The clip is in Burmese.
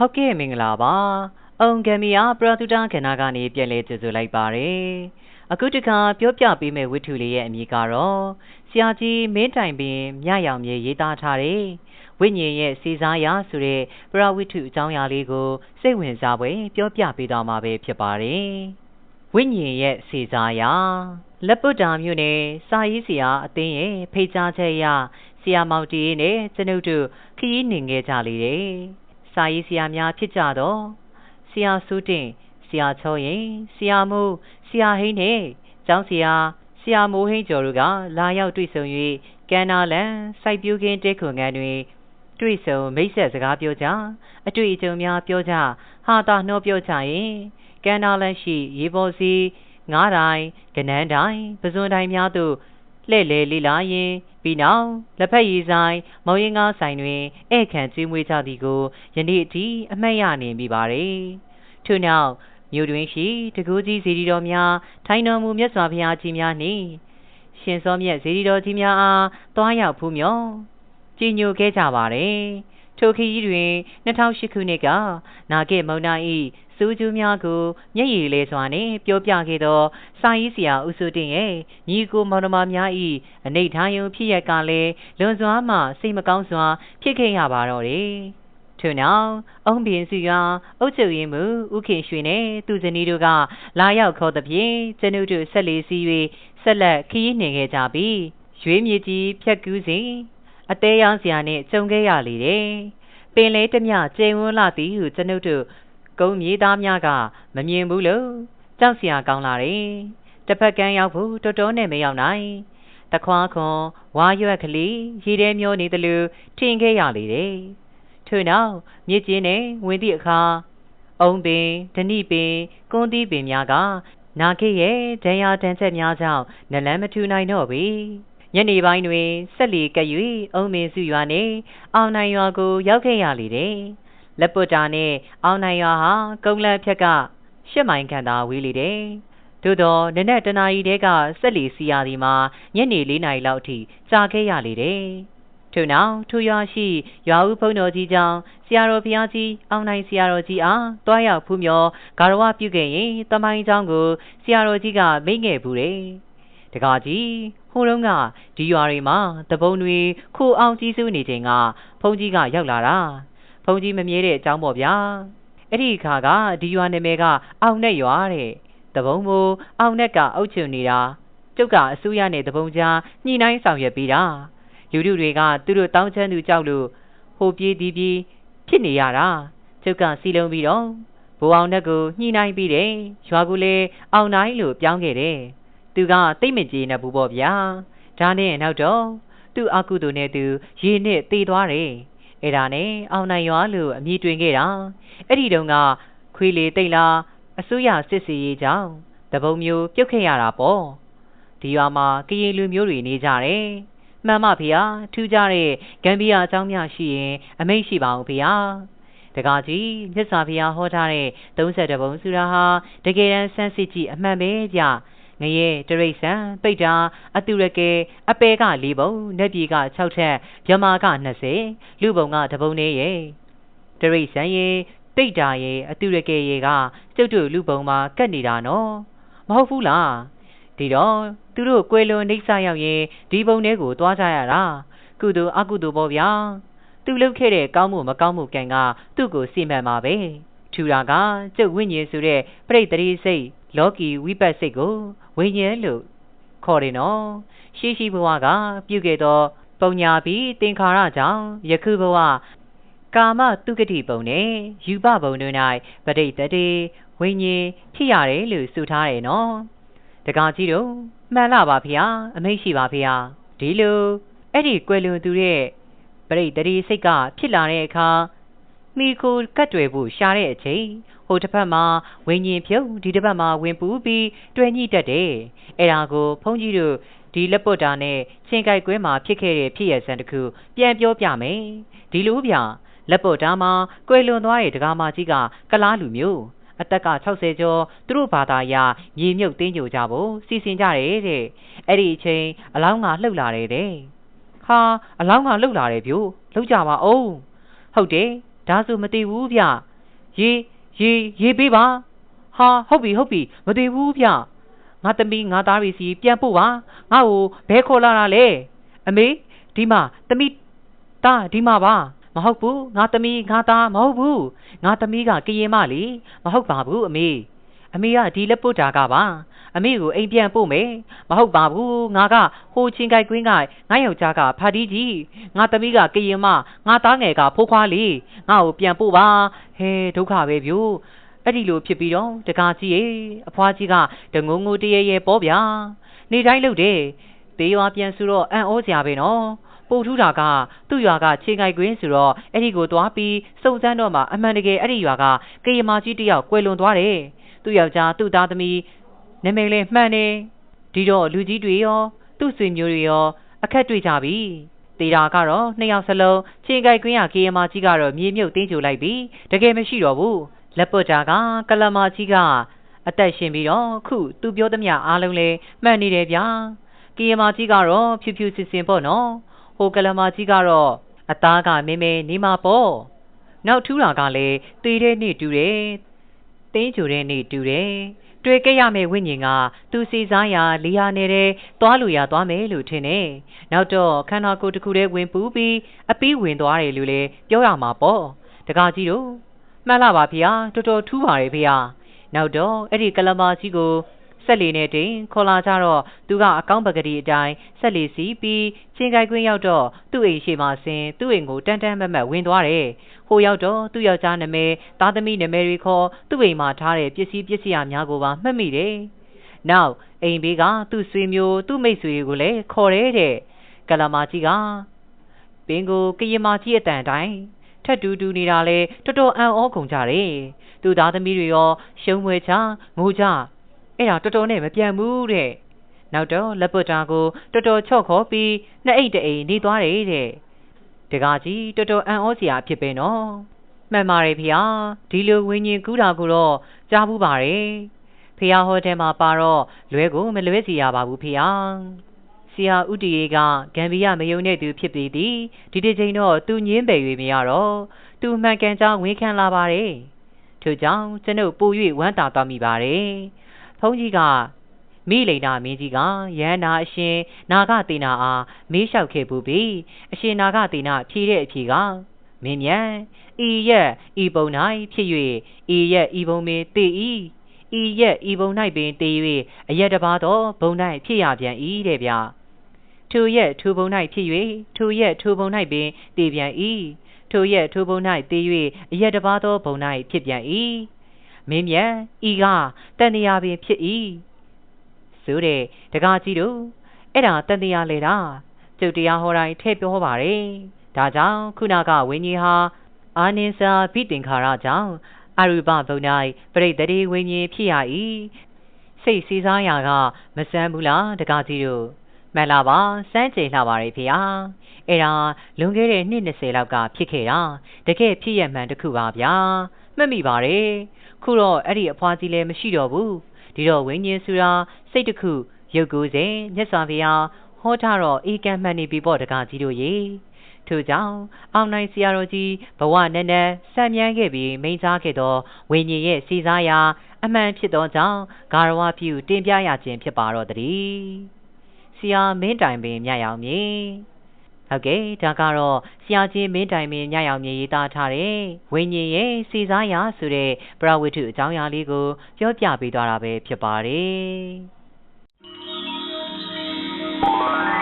ဟုတ်ကဲ့မင်္ဂလာပါ။အုံဂမ်မီယာပရတူတာကဏ္ဍကနေပြန်လည်ကြိုဆိုလိုက်ပါတယ်။အခုတခါပြောပြပေးမယ့်ဝတ္ထုလေးရဲ့အမည်ကတော့ဆရာကြီးမင်းတိုင်ပင်မြရောင်မြေရေးသားထားတဲ့ဝိညာဉ်ရဲ့စီစားရာဆိုတဲ့ပရဝတ္ထုအကြောင်းအရာလေးကိုစိတ်ဝင်စားပွဲပြောပြပေးသွားမှာပဲဖြစ်ပါတယ်။ဝိညာဉ်ရဲ့စီစားရာလက်ပုတ္တာမြို့နယ်စာရေးဆရာအသင်းရဲ့ဖိတ်ကြားချက်အရဆရာမောင်တီနဲ့ကျွန်ုပ်တို့ခရီးနှင်ခဲ့ကြလေတယ်။ စာရေးဆရာများဖြစ်ကြတော့ဆရာစုတင်ဆရာချောရင်ဆရာမိုးဆရာဟိန်းနဲ့ကျောင်းဆရာဆရာမိုးဟိန်းကျော်တို့ကလာရောက်တွေ့ဆုံ၍ကန္နာလန်စိုက်ပျိုးခင်းတဲခွန်ကန်တွင်တွေ့ဆုံမိတ်ဆက်စကားပြောကြအတွေ့အကြုံများပြောကြဟာတာနှောပြောကြရင်ကန္နာလန်ရှိရေပေါ်စီငားတိုင်းကနန်းတိုင်းပဇွန်တိုင်းများသို့လှဲ့လေလိလာရင် ပြီးနောက်လက်ဖက်ရည်ဆိုင်မောင်ရင်ကားဆိုင်တွင်ဧည့်ခံကျွေးမွေးကြသည်ကိုယနေ့အထိအမှတ်ရနေမိပါတယ်ထို့နောက်မြို့တွင်ရှိတကူကြီးဇေဒီတော်များထိုင်တော်မူမြတ်စွာဘုရားကြီးများနှင့်ရှင်စောမြတ်ဇေဒီတော်ကြီးများအားတွားရောက်ဖူးမြော်ကြည်ညိုခဲ့ကြပါတယ် ထိုခရီးတွင်2008ခုနှစ်ကနာဂေမုံနာ၏စူးကျူးများကိုမျက်ရည်လဲစွာနှင့်ပြောပြခဲ့သောစာရေးဆရာဦးစုတင်ရဲ့ညီကိုမောင်နှမများ၏အနိဋ္ဌာယုံဖြစ်ရကလည်းလွန်စွာမှစိတ်မကောင်းစွာဖြစ်ခဲ့ရပါတော့တယ်။ထို့နောက်အုံးပင်စုရွာအုတ်ချုပ်ရင်မူဥခင်ရွှေနဲ့သူဇနီးတို့ကလာရောက်ခေါ်သဖြင့်ကျွန်ုပ်တို့ဆက်လေးစီး၍ဆက်လက်ခရီးနှင်ခဲ့ကြပြီးရွေးမြေကြီးဖြတ်ကူးစဉ် အသေးရောင်းစရာနဲ့ကြုံခဲ့ရလေတယ်။ပင်လဲတမျှကျိန်ဝန်းလာသည်ဟုကျွန်ုပ်တို့ကုန်းမြေသားများကမမြင်ဘူးလို့ကြောက်စရာကောင်းလာတယ်။တစ်ဖက်ကန်းရောက်ဖို့တော်တော်နဲ့မရောက်နိုင်။တခွားခွန်ဝါရွက်ကလေးရေထဲမျောနေတယ်လို့ထင်ခဲ့ရလေတယ်။ထို့နောက်မြစ်ကျင်းနဲ့ဝင်သည့်အခါအုံပင်ဓဏိပင်ကွန်းသီးပင်များကနာခေရဲ့ဒဏ်ရာတန်ချက်များကြောင့်နလန်းမထူနိုင်တော့ပြီ။ ညနေပိုင်းတွင်ဆက်လီကပ်၍အုံမင်းစုရွာနှင့်အောင်နိုင်ရွာကိုရောက်ခဲ့ရလေတယ်။လက်ပုတ်တာနဲ့အောင်နိုင်ရွာဟာကုန်းလန်းဖြက်ကရှစ်မိုင်ခန့်သာဝေးလေတယ်။သို့တော့နနက်တနာရီတဲကစက်လီစီယာဒီမှာညနေ၄နာရီလောက်အထိကြာခဲ့ရလေတယ်။ထို့နောက်ထိုရွာရှိရွာဦးဘုံတော်ကြီးကြောင့်ဆရာတော်ဘုရားကြီးအောင်နိုင်ဆရာတော်ကြီးအားတွားရောက်ဖူးမြော်ဂါရဝပြုခဲ့ရင်တမိုင်းเจ้าကိုဆရာတော်ကြီးကမိတ်ငယ်ဘူးတယ်။တကားကြီးဟို တုန်းကဒီရွာတွေမှာတပုံတွေခိုအောင်ကြီးစုနေချိန်ကဘုန်းကြီးကရောက်လာတာဘုန်းကြီးမမြဲတဲ့အကြောင်းပေါ့ဗျာအဲ့ဒီအခါကဒီရွာနာမည်ကအောင်နဲ့ရွာတဲ့တပုံးမို့အောင်နဲ့ကအုပ်ချုပ်နေတာကျုပ်ကအစိုးရနဲ့တပုံးကြားညှိနှိုင်းဆောင်ရွက်ပေးတာလူလူတွေကသူတို့တောင်းချမ်းသူကြောက်လို့ဟိုပြေးဒီပြေးဖြစ်နေရတာကျုပ်ကစီလုံးပြီးတော့ဘိုးအောင်နဲ့ကိုညှိနှိုင်းပြီးတယ်ရွာကူလည်းအောင်နိုင်လို့ပြောင်းခဲ့တယ် သူကတိတ်မကြေနေဘူးပေါ့ဗျာဒါနဲ့နောက်တော့သူ့အကုသိုလ်နဲ့သူရေနဲ့တေးသွားတယ်အဲ့ဒါနဲ့အောင်နိုင်ရွာလို့အမည်တွင်ခဲ့တာအဲ့ဒီတုန်းကခွေးလေတိတ်လားအစိုးရစစ်စီရေးကြောင့်တပုံမျိုးပြုတ်ခဲ့ရတာပေါ့ဒီရွာမှာကရင်လူမျိုးတွေနေကြတယ်မှန်ပါဖေဟာထူးကြတဲ့ဂမ်ဘီယာအကြောင်းများရှိရင်အမိတ်ရှိပါအောင်ဖေဟာတကားကြီးမြတ်စွာဘုရားဟောထားတဲ့32ပုံစုရာဟာတကယ်တမ်းဆန်းစစ်ကြည့်အမှန်ပဲကြ ငရဲတရိษံပိတ်တာအတုရကဲအပဲက၄ပုံနက်ပြည်က6ထက်မြမာက20လူပုံကတပုံနေရဲ့တရိษံရေပိတ်တာရေအတုရကဲရေကကျုပ်တို့လူပုံမှာကတ်နေတာနော်မဟုတ်ဘူးလားဒီတော့သူတို့ကွယ်လွန်နှိမ့်ဆရောက်ရင်ဒီပုံတွေကိုသွားကြရတာကုသိုလ်အကုသိုလ်ပေါ့ဗျာသူလုပ်ခဲ့တဲ့ကောင်းမှုမကောင်းမှုကံကသူ့ကိုစိမှန်ပါပဲထူတာကကျုပ်ဝိညာဉ်ဆိုတဲ့ပြိတ္တိစိတ် လောကီဝိပတ်စိတ်ကိုဝိညာဉ်လို့ခေါ်တယ်နော်ရှိရှိဘဝကပြုခဲ့သောပုံညာပြီးသင်္ခါရကြောင့်ယခုဘဝကာမတုဂတိပုံနဲ့ယူပပုံတို့၌ပဋိတတိဝိညာဉ်ဖြစ်ရတယ်လို့ဆိုထားတယ်နော်တကားကြီးတို့မှန်လားပါဖေဟာအမိတ်ရှိပါဖေဟာဒီလိုအဲ့ဒီကွယ်လွန်သူရဲ့ပရိတတိစိတ်ကဖြစ်လာတဲ့အခါ မိကိုကတ်တွေဖို့ရှားတဲ့အချိန်ဟိုတစ်ဖက်မှာဝင်းရင်ဖြုတ်ဒီတစ်ဖက်မှာဝင်ပူးပြီးတွဲညှိတတ်တယ်အဲ့ဒါကိုဖုန်းကြီးတို့ဒီလက်ပုတ်တာနဲ့ချင်းကြိုက်ကွဲမှာဖြစ်ခဲ့တဲ့ဖြစ်ရဆန်တခုပြန်ပြောပြမယ်ဒီလိုဗျလက်ပုတ်တာမှာကွယ်လွန်သွားတဲ့ဒကာမကြီးကကလားလူမျိုးအသက်က60ကျော်သူတို့ဘာသာရမြေမြုပ်တင်းကြိုကြဖို့စီစဉ်ကြတယ်တဲ့အဲ့ဒီအချိန်အလောင်းကလှုပ်လာတယ်တဲ့ဟာအလောင်းကလှုပ်လာတယ်ဗျို့လှုပ်ကြပါအောင်ဟုတ်တယ် ဒါဆိုမသိဘူးဗျရေရေရေပေးပါဟာဟုတ်ပြီဟုတ်ပြီမသေးဘူးဗျငါသမီးငါသားတွေစီပြန်ပို့ပါငါ့ကိုဘဲခေါ်လာတာလေအမေဒီမှာသမီးတာဒီမှာပါမဟုတ်ဘူးငါသမီးငါသားမဟုတ်ဘူးငါသမီးကကရင်မလीမဟုတ်ပါဘူးအမေ အမေကဒီလက်ပုတ်တာကပါအမေကိုအိမ်ပြန်ပို့မယ်မဟုတ်ပါဘူးငါကဟိုချင်းကိုက်ကွင်းကငါယောက်ျားကဖာတီးကြီးငါသမီးကကရင်မငါသားငယ်ကဖိုးခွားလေးငါ့ကိုပြန်ပို့ပါဟဲဒုက္ခပဲဗျို့အဲ့ဒီလိုဖြစ်ပြီးတော့တကားကြီးရေအဖွားကြီးကတငုံငုတရေရဲပေါ့ဗျာနေတိုင်းလို့တယ်တေးရွာပြန်ဆိုတော့အံ့ဩစရာပဲနော်ပို့ထူးတာကသူ့ရွာကခြေငိုက်ကွင်းဆိုတော့အဲ့ဒီကိုသွားပြီးစုံစမ်းတော့မှအမှန်တကယ်အဲ့ဒီရွာကကေယမာကြီးတယောက်ကွယ်လွန်သွားတယ် သူ့ယောက်ျားသူ့သားသမီးနာမည်လည်းမှန်တယ်ဒီတော့လူကြီးတွေရော သူ့ဆွေမျိုးတွေရော အခက်တွေ့ကြပြီတေတာကတော့နှစ်ယောက်စလုံးချင်းကြိုက်ကွင်းရကေယမာကြီးကတော့မြေမြုပ်တင်းကြိုလိုက်ပြီးတကယ်မရှိတော့ဘူးလက်ပွတ်တာကကလမာကြီးကအသက်ရှင်ပြီးတော့ခုသူပြောသမျှအားလုံးလဲမှန်နေတယ်ဗျာကေယမာကြီးကတော့ဖြူဖြူစင်စင်ပေါ့နော်ဟိုကလမာကြီးကတော့အသားကမင်းမဲနေမှာပေါ့နောက်ထူးတာကလည်းတေးတဲ့နေ့တူတယ် တင်းကြိုတဲ့နေ့တူတယ်တွေ့ခဲ့ရမယ့်ဝိညာဉ်ကသူစီစားရာလီယာနေတဲ့သွားလူရသွားမယ်လို့ထင်တယ်။နောက်တော့ခန္ဓာကိုယ်တစ်ခုတည်းဝင်ပူးပြီးအပီးဝင်သွားတယ်လို့လည်းပြောရမှာပေါ့။တကားကြီးတို့မှန်လားပါဗျာတော်တော်ထူးပါတယ်ဗျာ။နောက်တော့အဲ့ဒီကလမာကြီးကို ဆက်လီနဲ့တင်ခေါ်လာကြတော့သူကအကောင့်ပကတိအတိုင်းဆက်လီစီပြီးချင်းကိုက်ကွင်းရောက်တော့သူ့အိမ်ရှိမှဆင်းသူ့အိမ်ကိုတန်းတန်းမတ်မတ်ဝင်သွားတယ်။ဟိုရောက်တော့သူ့ယောက်ျားနာမည်သားသမီးနာမည်တွေခေါ်သူ့အိမ်မှာထားတဲ့ပစ္စည်းပစ္စည်းအများကိုပါမှတ်မိတယ်။နောက်အိမ်ဘေးကသူ့ဆွေမျိုးသူ့မိတ်ဆွေတွေကိုလည်းခေါ်တယ်တဲ့။ကလာမာကြီးကပင်ကိုကရင်မာကြီးအတန်တိုင်းထက်တူတူနေတာလဲတော်တော်အံ့ဩကုန်ကြတယ်။သူသားသမီးတွေရောရှုံးမွေချငိုကြ အဲ့ဒါတော်တော်နဲ့မပြန်ဘူးတဲ့နောက်တော့လက်ပွတ်တာကိုတော်တော်ချော့ခေါ်ပြီးနှစ်အိတ်တအိမ်နေသွားတယ်တဲ့တကားကြီးတော်တော်အံ့ဩစရာဖြစ်ပဲနော်မှန်ပါတယ်ဖေဟာဒီလိုဝင်းရင်ကူးတာကိုတော့ကြားဘူးပါတယ်ဖေဟာဟိုတယ်မှာပါတော့လွဲကိုမလွဲစီရပါဘူးဖေဟာဆီယာဥတီရေကဂမ်ဘီယာမယုံတဲ့သူဖြစ်ပြီးသည်ဒီတစ်ချိန်တော့သူညင်းပယ်၍မရတော့သူမှန်ကန်ကြောင်းဝန်ခံလာပါတယ်ထို့ကြောင့်ကျွန်ုပ်ပို၍ဝမ်းသာသွားမိပါတယ် ဘုန်းကြီးကမိလိန်နာမင်းကြီးကရဟန္တာအရှင်နာဂသေနာအားမေးလျှောက်ခဲ့ပူပြီးအရှင်နာဂသေနာဖြေတဲ့အဖြေကမင်းမြန်ဤရက်ဤပုံ၌ဖြစ်၍ဤရက်ဤပုံပင်တည်၏ဤရက်ဤပုံ၌ပင်တည်၍အရက်တပါသောဘုံ၌ဖြစ်ရပြန်၏တဲ့ဗျထိုရက်ထိုဘုံ၌ဖြစ်၍ထိုရက်ထိုဘုံ၌ပင်တည်ပြန်၏ထိုရက်ထိုဘုံ၌တည်၍အရက်တပါသောဘုံ၌ဖြစ်ပြန်၏ မင်းမြန်ဤကတန်တရားပင်ဖြစ်၏ဆိုတဲ့တကားကြီးတို့အဲ့ဒါတန်တရားလေတာကျုပ်တရားဟောတိုင်းထည့်ပြောပါတယ်ဒါကြောင့်ခုနကဝင်းကြီးဟာအာနိစ္စဘိတင်္ခါရကြောင့်အရူပဘုံ၌ပရိသေတိဝိညာဉ်ဖြစ်ရ၏စိတ်စည်းစားရာကမစမ်းဘူးလားတကားကြီးတို့မှန်လားပါစမ်းကြိမ်လှပါရဲ့ဖေဟာအဲ့ဒါလွန်ခဲ့တဲ့နှစ်20လောက်ကဖြစ်ခဲ့တာတကယ်ဖြစ်ရမှန်တစ်ခုပါဗျာ မှတ်မိပါတယ်ခုတော့အဲ့ဒီအဖွားကြီးလည်းမရှိတော့ဘူးဒီတော့ဝိညာဉ်ဆိုတာစိတ်တစ်ခုရုပ်ကိုယ်စဉ်မြတ်စွာဘုရားဟောထားတော့အေကံမှန်နေပြီပေါ့တကားကြီးတို့ရေထို့ကြောင့်အောင်နိုင်ဆရာတော်ကြီးဘဝနည်းနည်းဆံမြန်းခဲ့ပြီးမိန်စားခဲ့သောဝိညာဉ်ရဲ့စီစားရာ အမှန်ဖြစ်သောကြောင့်ဂါရဝပြုတင်ပြရခြင်းဖြစ်ပါတော့တည်းဆရာမင်းတိုင်ပင်မြတ်ရောင်မြေ ဟုတ်ကဲ့ဒါကတော့ဆရာကြီးမင်းတိုင်မင်းညရောင်မြေရေးသားထားတဲ့ဝိညာဉ်ရဲ့စီစားရဆိုတဲ့ပရဝိထုအကြောင်းအရာလေးကိုပြောပြပေးသွားတာပဲဖြစ်ပါတယ်